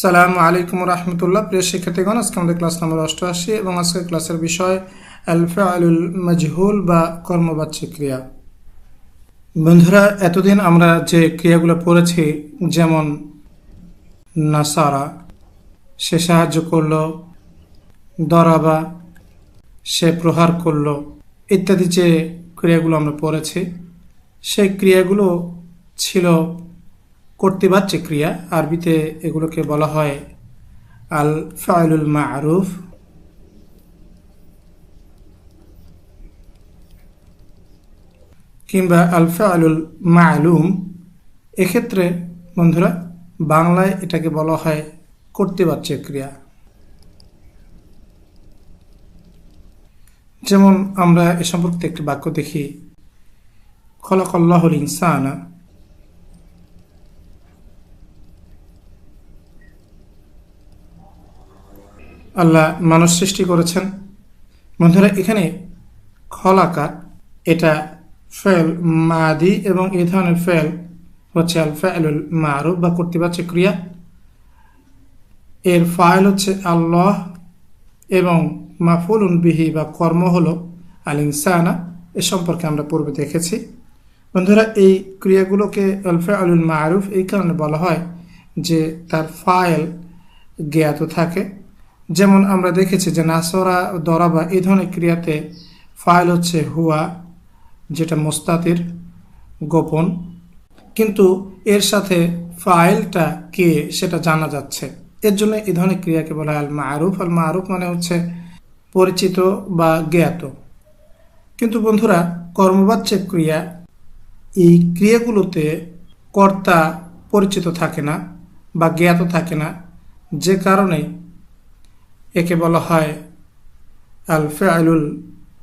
সালামু আলাইকুম রহমতুল্লাহ। প্রিয় শিক্ষার্থীগণ, আজকে আমাদের ক্লাস নম্বর অষ্টআশি এবং আজকের ক্লাসের বিষয় আলফা আলুল মাজহুল বা কর্মবাচ্য ক্রিয়া। বন্ধুরা, এতদিন আমরা যে ক্রিয়াগুলো পড়েছি, যেমন নাসারা, সে সাহায্য করল, দরাবা, সে প্রহার করল ইত্যাদি যে ক্রিয়াগুলো আমরা পড়েছি, সেই ক্রিয়াগুলো ছিল কর্তৃবাচ্য ক্রিয়া, আরবিতে এগুলোকে বলা হয় আল ফাইলুল মারুফ। কিংবা আল ফাইলুল মালুম। এক্ষেত্রে, বন্ধুরা, বাংলায় এটাকে বলা হয় কর্তৃবাচ্য ক্রিয়া। যেমন আমরা এ সম্পর্কে একটি বাক্য দেখি, খলাকল্লাহুল ইনসানা। আল্লাহ মানুষ সৃষ্টি করেছেন। বন্ধুরা, এখানে খলাকা এটা ফেল মাদি এবং এই ধরনের ফেল হচ্ছে আল ফেলুল মারুফ বা কর্তৃবাচ্য ক্রিয়া। এর ফাইল হচ্ছে আল্লাহ এবং মাফুলুন বিহি বা কর্ম হল আল ইনসানা। এ সম্পর্কে আমরা পূর্বে দেখেছি। বন্ধুরা, এই ক্রিয়াগুলোকে আলফা আলুল মারুফ এই কারণে বলা হয় যে তার ফাইল জ্ঞাত থাকে। যেমন আমরা দেখেছি যে নাসরা, দরাবা এই ধরনের ক্রিয়াতে ফাইল হচ্ছে হুয়া, যেটা মোস্তাতির গোপন। কিন্তু এর সাথে ফাইলটা কে সেটা জানা যাচ্ছে। এর জন্য এই ধরনের ক্রিয়াকে বলা হয় আল মারুফ আল মারুফ মানে হচ্ছে পরিচিত বা জ্ঞাত। কিন্তু বন্ধুরা কর্মবাচ্য ক্রিয়া এই ক্রিয়াগুলোতে কর্তা পরিচিত থাকে না বা জ্ঞাত থাকে না, যে কারণে একে বলা হয় আল ফেআলুল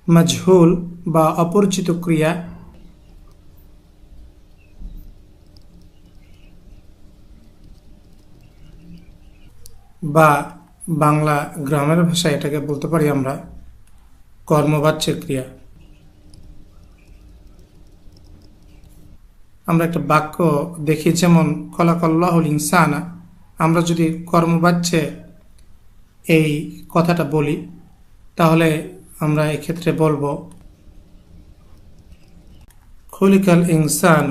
মাজহুল বা অপরিচিত ক্রিয়া। বা বাংলা গ্রামের ভাষায় এটাকে বলতে পারি আমরা কর্মবাচ্যের ক্রিয়া। আমরা একটা বাক্য দেখি যেমন কলাকল্লাহুল ইনসানা আমরা যদি কর্মবাচ্যে এই কথাটা বলি, তাহলে আমরা এক্ষেত্রে বলব, খুলিকাল ইনসান।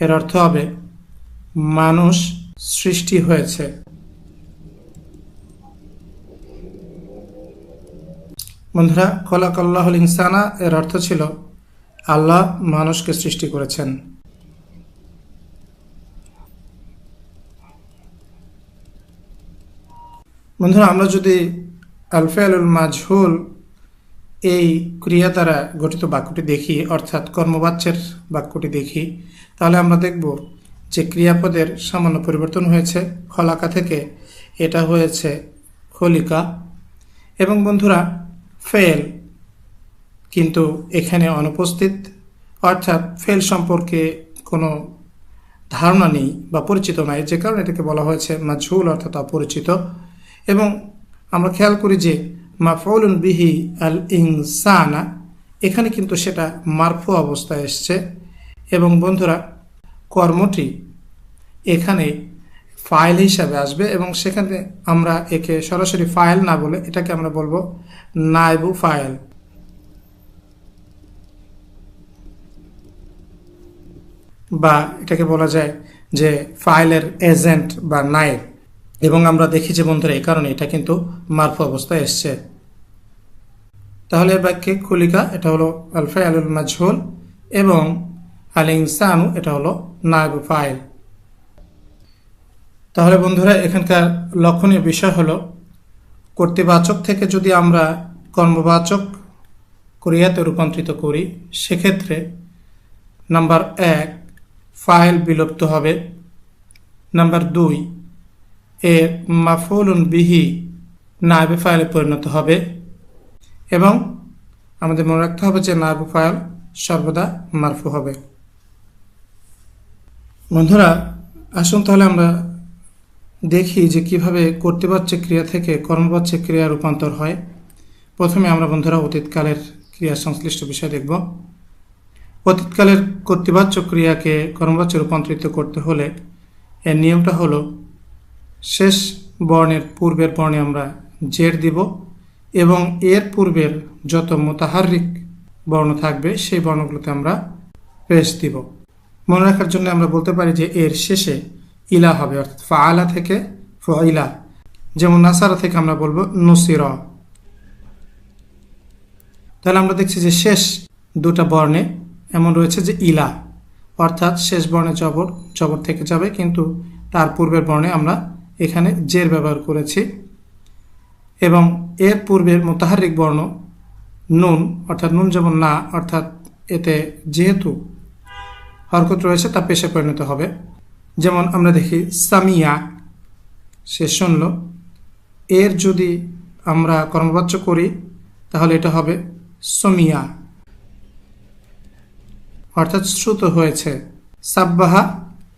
এর অর্থ হবে, মানুষ সৃষ্টি হয়েছে। বন্ধুরা, খলাকাল্লাহুল ইনসানা এর অর্থ ছিল, আল্লাহ মানুষকে সৃষ্টি করেছেন। বন্ধুরা, আমরা যদি আলফেয়ালুল মাজহুল এই ক্রিয়া দ্বারা গঠিত বাক্যটি দেখি, অর্থাৎ কর্মবাচ্যের বাক্যটি দেখি, তাহলে আমরা দেখব যে ক্রিয়াপদের সামান্য পরিবর্তন হয়েছে। খলাকা থেকে এটা হয়েছে খলিকা। এবং বন্ধুরা, ফেল কিন্তু এখানে অনুপস্থিত, অর্থাৎ ফেল সম্পর্কে কোনো ধারণা নেই বা পরিচিত নাই, যে কারণে এটাকে বলা হয়েছে মাজহুল, অর্থাৎ অপরিচিত। এবং আমরা খেয়াল করি যে মাফউলুন বিহি আল ইনসানা, এখানে কিন্তু সেটা মারফু অবস্থায় এসছে। এবং বন্ধুরা, কর্মটি এখানে ফাইল হিসাবে আসবে এবং সেখানে আমরা একে সরাসরি ফাইল না বলে এটাকে আমরা বলব নাইবু ফাইল। বা এটাকে বলা যায় যে ফাইলের এজেন্ট বা নাইব এবং আমরা দেখি যে বন্ধুরা, এই কারণে এটা কিন্তু মারফু অবস্থায় এসছে। তাহলে বাক্যে খুলিকা এটা হলো আলফা আলুল মাজহুল এবং আল এটা হলো নায়ব ফাইল। তাহলে বন্ধুরা, এখানকার লক্ষণীয় বিষয় হলো, কর্তৃবাচক থেকে যদি আমরা কর্মবাচক ক্রিয়াতে রূপান্তরিত করি, সেক্ষেত্রে নাম্বার এক, ফাইল বিলুপ্ত হবে। নাম্বার দুই এর মাফুলুন বিহি নায়বে ফাইলে পরিণত হবে এবং আমাদের মনে রাখতে হবে যে নায়ব ফাইল সর্বদা মারফু হবে। বন্ধুরা, আসুন তাহলে আমরা দেখি যে কীভাবে কর্তৃবাচ্য ক্রিয়া থেকে কর্মবাচ্য ক্রিয়া রূপান্তর হয়। প্রথমে আমরা বন্ধুরা অতীতকালের ক্রিয়া সংশ্লিষ্ট বিষয় দেখব। অতীতকালের কর্তৃবাচ্য ক্রিয়াকে কর্মবাচ্যে রূপান্তরিত করতে হলে এর নিয়মটা হলো শেষ বর্ণের পূর্বের বর্ণে আমরা জের দিব এবং এর পূর্বের যত মোতাহারিক বর্ণ থাকবে, সেই বর্ণগুলোতে আমরা পেশ দিব। মনে রাখার জন্য আমরা বলতে পারি যে এর শেষে ইলা হবে, অর্থাৎ ফাআলা থেকে ফইলা যেমন নাসারা থেকে আমরা বলব নসির। তাহলে আমরা দেখছি যে শেষ দুটা বর্ণে এমন রয়েছে যে ইলা, অর্থাৎ শেষ বর্ণে জবর জবর থেকে যাবে, কিন্তু তার পূর্বের বর্ণে আমরা এখানে জের ব্যবহার করেছি এবং এর পূর্বের মোতাহারিক বর্ণ নুন, অর্থাৎ নুন যেমন না, অর্থাৎ এতে যেহেতু হরকত রয়েছে, তা পেশে পরিণত হবে। যেমন আমরা দেখি, সামিয়া, সে শুনল, এর যদি আমরা কর্মবাচ্য করি, তাহলে এটা হবে সমিয়া। অর্থাৎ শ্রুত হয়েছে, সাব্বাহা,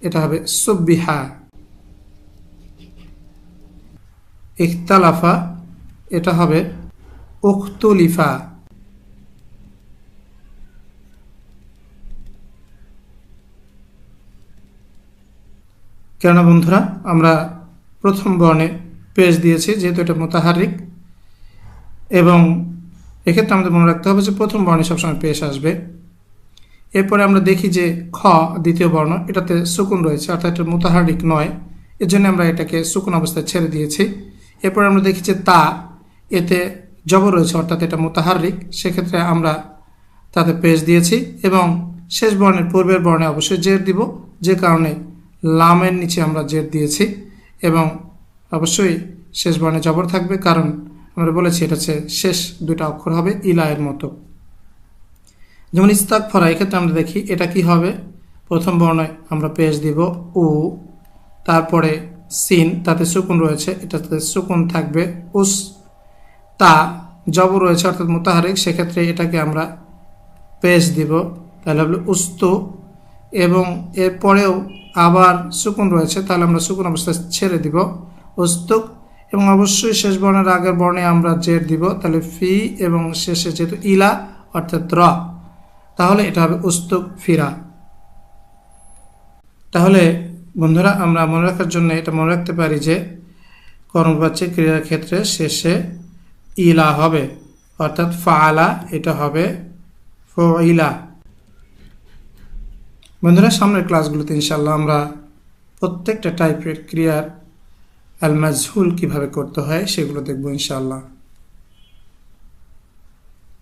এটা হবে সুব্বিহা। ইখতালাফা, এটা হবে উখতুলিফা। কেননা বন্ধুরা, আমরা প্রথম বর্ণে পেজ দিয়েছি যেহেতু এটা মোতাহারিক, এবং এক্ষেত্রে আমাদের মনে রাখতে হবে যে প্রথম বর্ণে সবসময় পেশ আসবে। এরপরে আমরা দেখি যে খ, দ্বিতীয় বর্ণ, এটাতে সুকুন রয়েছে, অর্থাৎ এটা মোতাহারিক নয় এর জন্য আমরা এটাকে সুকুন অবস্থায় ছেড়ে দিয়েছি। এরপরে আমরা দেখি যে তা এতে জবর রয়েছে, অর্থাৎ এটা মোতাহারিক। সেক্ষেত্রে আমরা তাতে পেশ দিয়েছি এবং শেষ বর্ণের পূর্বের বর্ণে অবশ্যই জের দিব। যে কারণে লামের নিচে আমরা জের দিয়েছি এবং অবশ্যই শেষ বর্ণে জবর থাকবে, কারণ আমরা বলেছি এটা হচ্ছে শেষ দুটা অক্ষর হবে ইলায়ের মতো। যেমন ইস্তাক ফরা এক্ষেত্রে আমরা দেখি এটা কি হবে? প্রথম বর্ণে আমরা পেশ দিব উ, তারপরে সিন, তাতে সুকুন রয়েছে, এটা এটাতে সুকুন থাকবে। উস, তা, জবর রয়েছে, অর্থাৎ মোতাহারিক, সেক্ষেত্রে এটাকে আমরা পেশ দিব। তাহলে হলো উস্তু, এবং এরপরেও আবার সুকুন রয়েছে, তাহলে আমরা সুকুন অবস্থায় ছেড়ে দিব, উস্তুক, এবং অবশ্যই শেষ বর্ণের আগের বর্ণে আমরা জের দিব, তাহলে ফি, এবং শেষে যেহেতু ইলা, অর্থাৎ র, তাহলে এটা হবে উস্তুক ফিরা। তাহলে বন্ধুরা, আমরা মনে রাখার জন্য এটা মনে রাখতে পারি যে কর্মবাচ্যে ক্রিয়ার ক্ষেত্রে শেষে ইলা হবে। অর্থাৎ ফালা এটা হবে ফইলা। বন্ধুরা, সামনের ক্লাসগুলোতে ইনশাল্লাহ আমরা প্রত্যেকটা টাইপের ক্রিয়ার আল মাজহুল কীভাবে করতে হয় সেগুলো দেখব ইনশাল্লাহ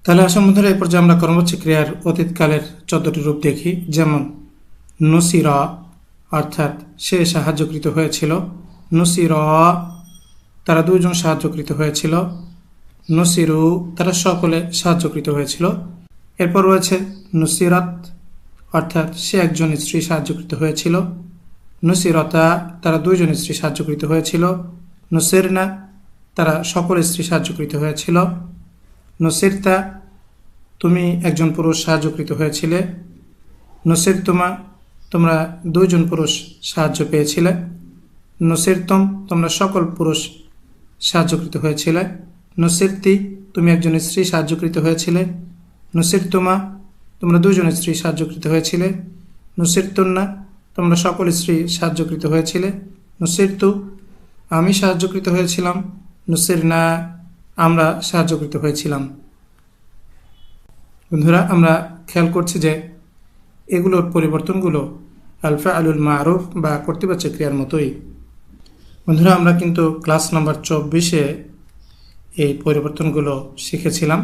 তাহলে আসল বন্ধুরা এই পর্যায়ে আমরা কর্মবাচ্য ক্রিয়ার অতীতকালের চোদ্দটি রূপ দেখি। যেমন, নসিরা অর্থাৎ সে সাহায্যকৃত হয়েছিল। নসির, তারা দুজন সাহায্যকৃত হয়েছিল। নসিরু, তারা সকলে সাহায্যকৃত হয়েছিল। এরপর রয়েছে নসিরাত, অর্থাৎ সে একজন স্ত্রী সাহায্যকৃত হয়েছিল। নসিরতা, তারা দুইজন স্ত্রী সাহায্যকৃত হয়েছিল। নসিরনা, তারা সকল স্ত্রী সাহায্যকৃত হয়েছিল। নসিরতা, তুমি একজন পুরুষ সাহায্যকৃত হয়েছিলে। নসির তোমা তোমরা দুইজন পুরুষ সাহায্য পেয়েছিলে। নসিরতম, তোমরা সকল পুরুষ সাহায্যকৃত হয়েছিলে। নসিরতি, তুমি একজন স্ত্রী সাহায্যকৃত হয়েছিলে। নসিরতুমা, তোমরা দুজন স্ত্রী সাহায্যকৃত হয়েছিলে। নসিরতুন্না, তোমরা সকল স্ত্রী সাহায্যকৃত হয়েছিলে। নসিরতু, আমি সাহায্যকৃত হয়েছিলাম। নসির না আমরা সাহায্যকৃত হয়েছিলাম। বন্ধুরা, আমরা খেয়াল করছি যে এগুলোর পরিবর্তনগুলো আলফা আলুল মারুফ বা কর্তৃপক্ষ ক্রিয়ার মতোই। বন্ধুরা, আমরা কিন্তু ক্লাস নাম্বার চব্বিশে এই পরিবর্তনগুলো শিখেছিলাম।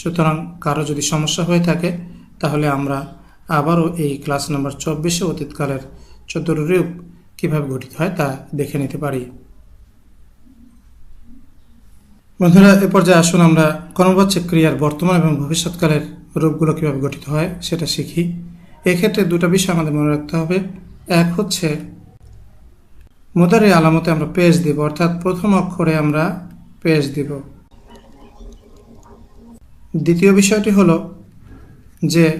সুতরাং কারও যদি সমস্যা হয়ে থাকে, তাহলে আমরা আবারও এই ক্লাস নাম্বার চব্বিশে অতীতকালের চতুর রূপ কীভাবে গঠিত হয় তা দেখে নিতে পারি। বন্ধুরা, এ পর্যায়ে আসুন আমরা কর্মবাচ্য ক্রিয়ার বর্তমান এবং ভবিষ্যৎকালের রূপগুলো কীভাবে গঠিত হয় সেটা শিখি। এক্ষেত্রে দুটো বিষয় আমাদের মনে রাখতে হবে। এক হচ্ছে, মুদারি আলামতে আমরা পেজ দিব, অর্থাৎ প্রথম অক্ষরে আমরা পেজ দিব। দ্বিতীয় বিষয়টি হলো যে,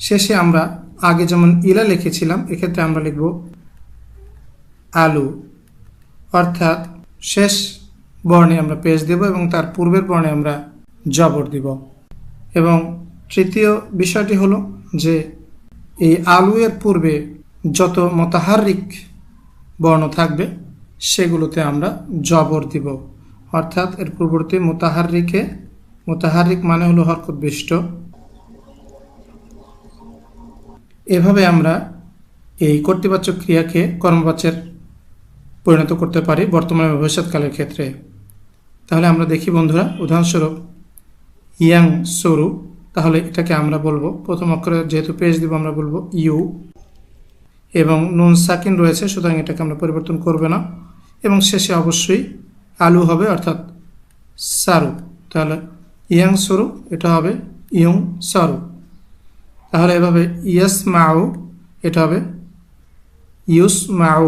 শেষে আমরা আগে যেমন ইলা লিখেছিলাম, এক্ষেত্রে আমরা লিখব আলু। অর্থাৎ শেষ বর্ণে আমরা পেজ দেব এবং তার পূর্বের বর্ণে আমরা জবর দিব। এবং তৃতীয় বিষয়টি হলো যে এই আলু এর পূর্বে যত মতাহারিক বর্ণ থাকবে, সেগুলোতে আমরা জবর দিব। অর্থাৎ এর পূর্ববর্তী মোতাহারিকে, মোতাহারিক মানে হলো হরকত বিষ্ট এভাবে আমরা এই কর্তৃবাচক ক্রিয়াকে কর্মবাচ্যের পরিণত করতে পারি বর্তমানে ভবিষ্যৎকালের ক্ষেত্রে। তাহলে আমরা দেখি বন্ধুরা, উদাহরণস্বরূপ, ইয়াং সরু তাহলে এটাকে আমরা বলব, প্রথম অক্ষরে যেহেতু পেজ দিব আমরা বলব ইউ এবং নুন সাকিন রয়েছে, সুতরাং এটাকে আমরা পরিবর্তন করবে না। এবং শেষে অবশ্যই আলু হবে, অর্থাৎ সারু। তাহলে ইয়াং সরু, এটা হবে ইয়ং সারু। তাহলে এভাবে ইয়াস মাউ, এটা হবে ইউস মাউ।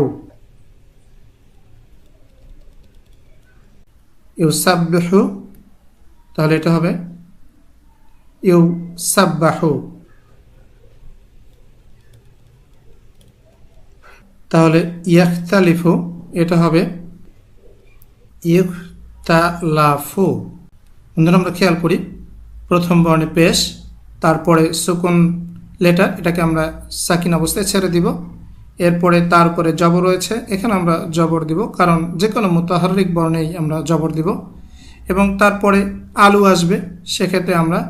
ইউসাব্বাহু, তাহলে এটা হবে ইউ সাব্বাহু তাহলে ইয়াখতালিফু, এটা হবে ইউখতালাফু। বন্ধুরা, আমরা খেয়াল করি, প্রথম বর্ণে পেশ, তারপরে সুকুন লেটার, এটাকে আমরা সাকিন অবস্থায় ছেড়ে দিব। এরপরে তারপরে জবর রয়েছে, এখানে আমরা জবর দিব, কারণ যে কোনো মোতাহারিক বর্ণেই আমরা জবর দিব। এবং তারপরে আলু আসবে, সেক্ষেত্রে আমরা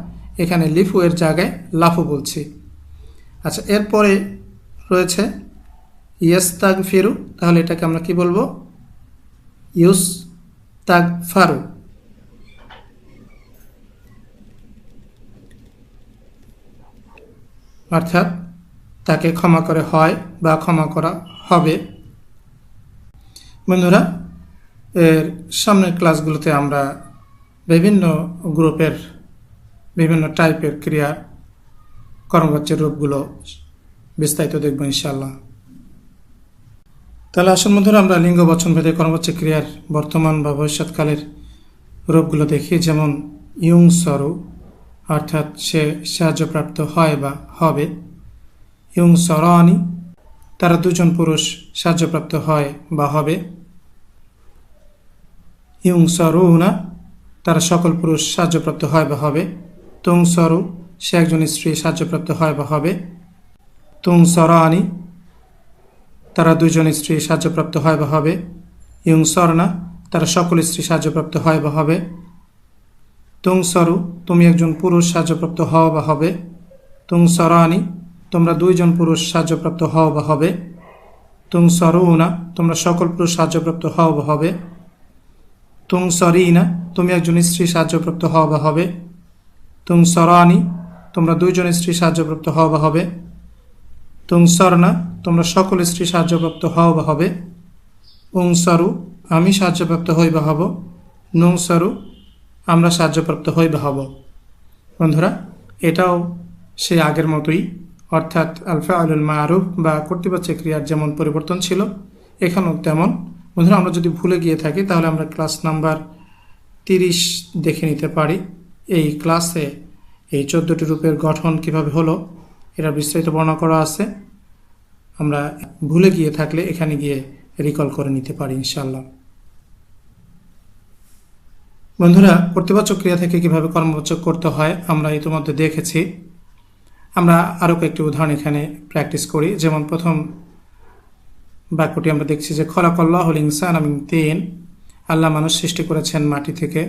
এখানে লিফু এর জায়গায় লাফু বলছি। আচ্ছা এরপরে রয়েছে ইয়েস তাগ ফিরু তাহলে এটাকে আমরা কি বলব? ইউস তাগ ফারু অর্থাৎ তাকে ক্ষমা করে হয় বা ক্ষমা করা হবে। বন্ধুরা, এর সামনের ক্লাসগুলোতে আমরা বিভিন্ন গ্রুপের বিভিন্ন টাইপের ক্রিয়ার কর্মবাচ্যের রূপগুলো বিস্তারিত দেখব ইনশাল্লাহ তাহলে আসল বন্ধুরা, আমরা লিঙ্গ বচন ভেদে কর্মবাচ্য ক্রিয়ার বর্তমান বা ভবিষ্যৎকালের রূপগুলো দেখি। যেমন, ইয়ং সরু অর্থাৎ সে সাহায্যপ্রাপ্ত হয় বা হবে। ইয়ং সরানি তারা দুজন পুরুষ সাহায্যপ্রাপ্ত হয় বা হবে। ইয়ং সরুনা তারা সকল পুরুষ সাহায্যপ্রাপ্ত হয় বা হবে। তুং সরু সে একজন স্ত্রী, সাহায্যপ্রাপ্ত হয় বা হবে। তুং সরানি তারা দুজন স্ত্রী, সাহায্যপ্রাপ্ত হয় বা হবে। সরনা তারা সকল স্ত্রী, সাহায্যপ্রাপ্ত হয় বা হবে। তুং সরু তুমি একজন পুরুষ, সাহায্যপ্রাপ্ত হও বা হবে। তুং সরানি তোমরা দুইজন পুরুষ, সাহায্যপ্রাপ্ত হও বা হবে। সরুনা তোমরা সকল পুরুষ, সাহায্যপ্রাপ্ত হও বা হবে। সরিনা তুমি একজন স্ত্রী, সাহায্যপ্রাপ্ত হও বা হবে। তুং সরানি তোমরা দুইজন স্ত্রী সাহায্যপ্রাপ্ত হও বা হবে। তুং সরনা তোমরা সকল স্ত্রী সাহায্যপ্রাপ্ত হও বা হবে। উং সরু আমি সাহায্যপ্রাপ্ত হই বা হব। নুং সরু আমরা সাহায্যপ্রাপ্ত হই বা হব। বন্ধুরা, এটাও সে আগের মতোই, অর্থাৎ আলফা আলুল মারুফ বা কর্তৃপক্ষ ক্রিয়ার যেমন পরিবর্তন ছিল, এখানেও তেমন। বন্ধুরা, আমরা যদি ভুলে গিয়ে থাকি, তাহলে আমরা ক্লাস নাম্বার তিরিশ দেখে নিতে পারি। এই ক্লাসে এই চোদ্দোটি রূপের গঠন কীভাবে হলো এটা বিস্তারিত বর্ণনা করা আছে। আমরা ভুলে গিয়ে থাকলে এখানে গিয়ে রিকল করে নিতে পারি ইনশাল্লাহ বন্ধুরা কর্তৃবাচক ক্রিয়া থেকে কীভাবে কর্মবাচক করতে হয়, আমরা ইতিমধ্যে দেখেছি। আমরা আরও কয়েকটি উদাহরণ এখানে প্র্যাকটিস করি। যেমন প্রথম বাক্যটি আমরা দেখছি যে খলাকল্লাহ হল ইনসান আমি তিন আল্লাহ মানুষ সৃষ্টি করেছেন মাটি থেকে।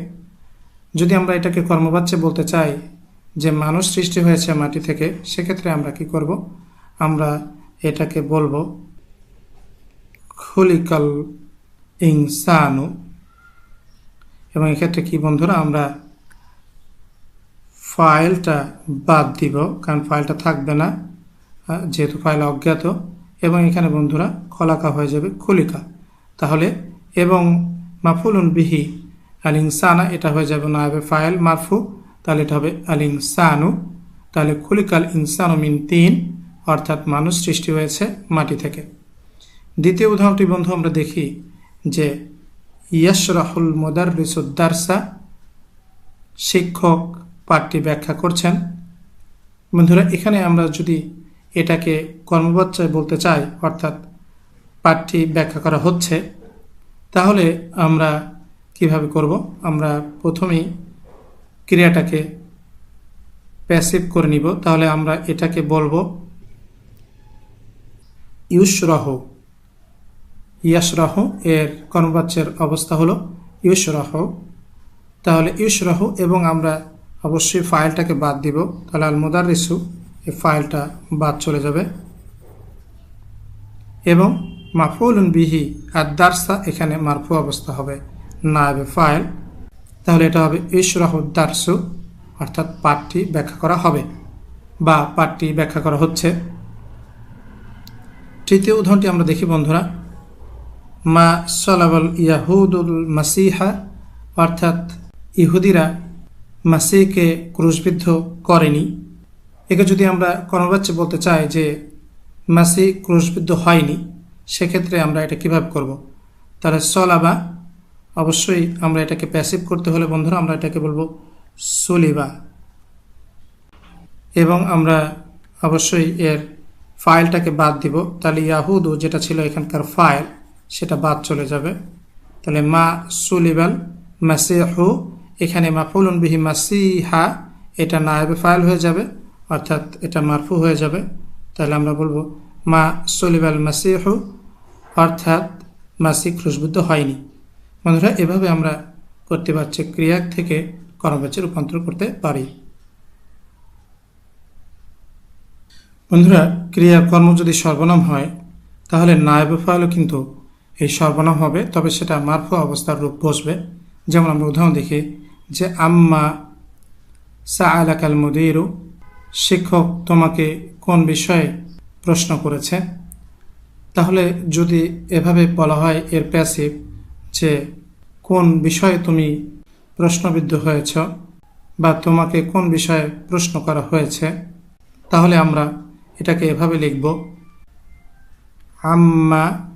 যদি আমরা এটাকে কর্মবাচ্যে বলতে চাই যে মানুষ সৃষ্টি হয়েছে মাটি থেকে, সেক্ষেত্রে আমরা কি করব? আমরা এটাকে বলব খুলিকাল ইনসানু। এবং এক্ষেত্রে কি বন্ধুরা, আমরা ফাইলটা বাদ দিব, কারণ ফাইলটা থাকবে না যেহেতু ফাইল অজ্ঞাত। এবং এখানে বন্ধুরা, খলাকা হয়ে যাবে খুলিকা। তাহলে, এবং মাফুলুন বিহি আল ইনসানা এটা হয়ে যাবে নায়বে ফাইল মারফু, তাহলে এটা হবে আল ইনসানু তাহলে খুলিকাল ইনসানু মিন তিন, অর্থাৎ মানুষ সৃষ্টি হয়েছে মাটি থেকে। দ্বিতীয় উদাহরণটি বন্ধু, আমরা দেখি যে ইয়াশরাহুল মোদারসুদ্দারসা শিক্ষক পাঠটি ব্যাখ্যা করছেন। বন্ধুরা, এখানে আমরা যদি এটাকে কর্মবাচ্চায় বলতে চাই, অর্থাৎ পাঠটি ব্যাখ্যা করা হচ্ছে, তাহলে আমরা কীভাবে করব? আমরা প্রথমেই ক্রিয়াটাকে প্যাসিভ করে নিব। তাহলে আমরা এটাকে বলব ইউসরহ। ইয়াসরাহ এর কর্মবাচ্যের অবস্থা হলো ইউসরাহ। তাহলে ইউসরাহ এবং আমরা অবশ্যই ফাইলটাকে বাদ দিব। তাহলে আল মুদারিসু এই ফাইলটা বাদ চলে যাবে। এবং মাফুলুন বিহি আর দারসা এখানে মারফু অবস্থা হবে। না হবে ফাইল, তাহলে এটা হবে ইশরাহ দারসু, অর্থাৎ পাঠটি ব্যাখ্যা করা হবে বা পাঠটি ব্যাখ্যা করা হচ্ছে। তৃতীয় উদাহরণটি আমরা দেখি বন্ধুরা। মা সলাবল ইয়াহুদুল মাসিহা, অর্থাৎ ইহুদিরা মাসিকে ক্রুশবিদ্ধ করেনি। একে যদি আমরা কর্মবাচ্যে বলতে চাই যে মাসি ক্রুশবিদ্ধ হয়নি, সেক্ষেত্রে আমরা এটা কীভাবে করব? তাহলে সলাবা অবশ্যই আমরা এটাকে প্যাসিভ করতে হলে বন্ধুরা আমরা এটাকে বলব সলিবা এবং আমরা অবশ্যই এর ফাইলটাকে বাদ দিব। তাহলে ইয়াহুদু যেটা ছিল এখানকার ফাইল সেটা বাদ চলে যাবে। তাহলে মা সুলিবাল মাসিহু এখানে মাফুলুন বিহি মাসিহা এটা নায়েবে ফাইল হয়ে যাবে, অর্থাৎ এটা মারফু হয়ে যাবে। তাহলে আমরা বলব মা সলিবাল মাসিহু অর্থাৎ মাসিক খুশবুদ্ধ হয়নি। বন্ধুরা, এভাবে আমরা করতে পারছি ক্রিয়া থেকে কর্মবাচ্যে রূপান্তর করতে পারি। বন্ধুরা ক্রিয়া কর্ম যদি সর্বনাম হয়, তাহলে নায়ব ফাইলও কিন্তু এই সর্বনাম হবে, তবে সেটা মারফু অবস্থার রূপ বসবে। যেমন আমরা উদাহরণ দেখি যে, আম্মা সা আলাকাল মুদিরু, শিক্ষক তোমাকে কোন বিষয়ে প্রশ্ন করেছে? তাহলে যদি এভাবে বলা হয়, এর প্যাসিভ যে কোন বিষয়ে তুমি প্রশ্নবিদ্ধ হয়েছ বা তোমাকে কোন বিষয়ে প্রশ্ন করা হয়েছে, তাহলে আমরা এটাকে এভাবে লিখব। আম্মা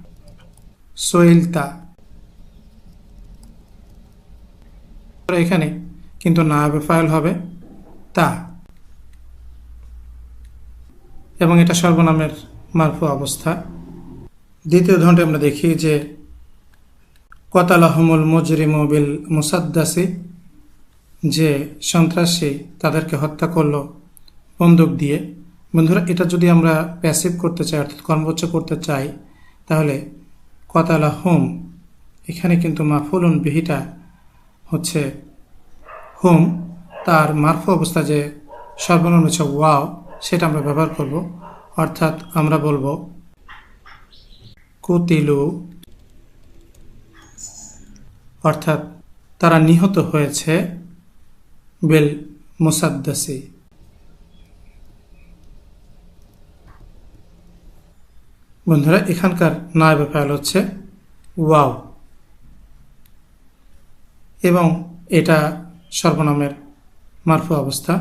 সোয়েলতা এখানে কিন্তু নায়াবে ফাইল হবে তা। এবং এটা সর্বনামের মারফু অবস্থা। দ্বিতীয় ধরনটি আমরা দেখি যে কতালাহমুল মজরিম বিল মুসাদ্দাসি, যে সন্ত্রাসী তাদেরকে হত্যা করল বন্দুক দিয়ে। বন্ধুরা, এটা যদি আমরা প্যাসিভ করতে চাই, অর্থাৎ কর্মচ্চ করতে চাই, তাহলে কতালা হোম এখানে কিন্তু মাফুলুন বিহিটা হচ্ছে হোম, তার মারফু অবস্থা যে সর্বনাম হচ্ছে ওয়াও, সেটা আমরা ব্যবহার করব। অর্থাৎ আমরা বলব, কুতিলু অর্থাৎ তারা নিহত হয়েছে বেল মুসাদ্দাসি। বন্ধুরা, এখানকার নায়ব ফাইল হচ্ছে ওয়াও। এবং এটা সর্বনামের মারফু অবস্থা।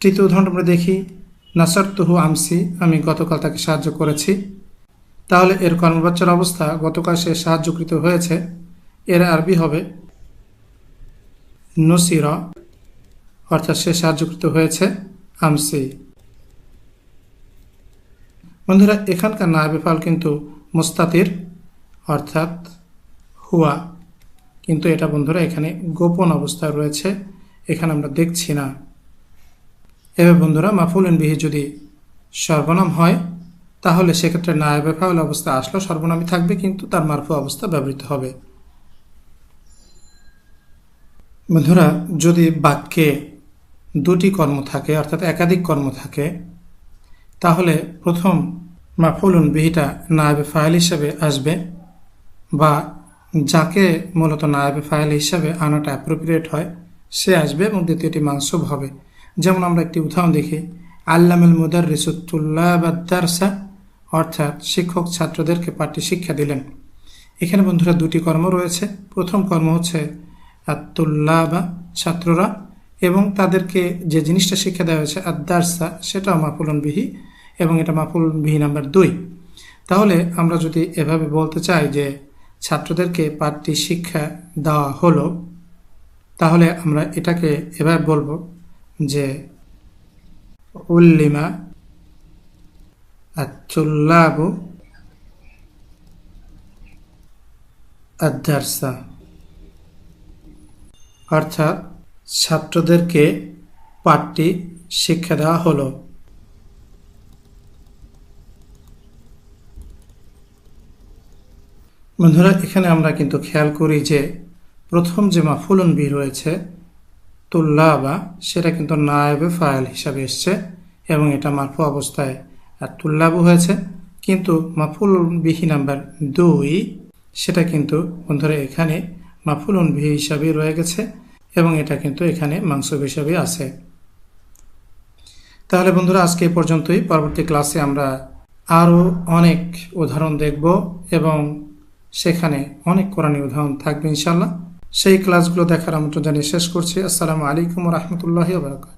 তৃতীয় উদাহরণ আমরা দেখি নাসার তুহু আমসি, আমি গতকাল তাকে সাহায্য করেছি। তাহলে এর কর্মবাচ্চার অবস্থা গতকাল সে সাহায্যকৃত হয়েছে। এর আরবি হবে নসির, অর্থাৎ সে সাহায্যকৃত হয়েছে আমসি। বন্ধুরা, এখানকার নায়বে ফাল কিন্তু মুস্তাতির, অর্থাৎ হুয়া। কিন্তু এটা বন্ধুরা, এখানে গোপন অবস্থায় রয়েছে, এখানে আমরা দেখছি না। এবার বন্ধুরা মাফুল বিহি যদি সর্বনাম হয়, তাহলে সেক্ষেত্রে নায়বে ফাউল অবস্থা আসলেও সর্বনামই থাকবে, কিন্তু তার মারফু অবস্থা ব্যবহৃত হবে। বন্ধুরা, যদি বাক্যে দুটি কর্ম থাকে, অর্থাৎ একাধিক কর্ম থাকে, তাহলে প্রথম মাফুলুন বিহিটা নায়বে ফাইল হিসেবে আসবে বা যাকে মূলত নায়বে ফাইল হিসাবে আনাটা অ্যাপ্রোপ্রিয়েট হয়, সে আসবে এবং দ্বিতীয়টি মানসুব হবে। যেমন আমরা একটি উদাহরণ দেখি, আল্লামুল মুদার রিসুতুল্লাহ বাদ্দারসা অর্থাৎ শিক্ষক ছাত্রদেরকে পাঠ্য শিক্ষা দিলেন। এখানে বন্ধুরা দুটি কর্ম রয়েছে। প্রথম কর্ম হচ্ছে আত্তুল্লাহ বা ছাত্ররা এবং তাদেরকে যে জিনিসটা শিক্ষা দেওয়া হয়েছে আদারসা সেটাও মাফুলন বিহি এবং এটা মাফুলন বিহি নাম্বার দুই। তাহলে আমরা যদি এভাবে বলতে চাই যে ছাত্রদেরকে পাঠটি শিক্ষা দেওয়া হলো, তাহলে আমরা এটাকে এভাবে বলব যে উল্লিমা আচ্ছুল্লাবু আদারসা অর্থাৎ ছাত্রদেরকে পাঠটি শিক্ষা দেওয়া হলো। বন্ধুরা, এখানে আমরা কিন্তু খেয়াল করি যে প্রথম যে মাফুলন বি রয়েছে, তুল্লাবা, সেটা কিন্তু নায়েবে ফাইল হিসাবে এসছে এবং এটা মারফু অবস্থায় আর তুল্লাবু হয়েছে। কিন্তু মাফুল বিহি নাম্বার দুই, সেটা কিন্তু বন্ধুরা এখানে মাফুলন ভি হিসাবে রয়ে গেছে এবং এটা কিন্তু এখানে মাংস হিসাবে আছে। তাহলে বন্ধুরা, আজকে এই পর্যন্তই। পরবর্তী ক্লাসে আমরা আরও অনেক উদাহরণ দেখব এবং সেখানে অনেক কোরআনী উদাহরণ থাকবে ইনশাল্লাহ সেই ক্লাসগুলো দেখার আমন্ত্রণ জানিয়ে শেষ করছি। আসসালামু আলাইকুম রহমতুল্লাহ বারকাত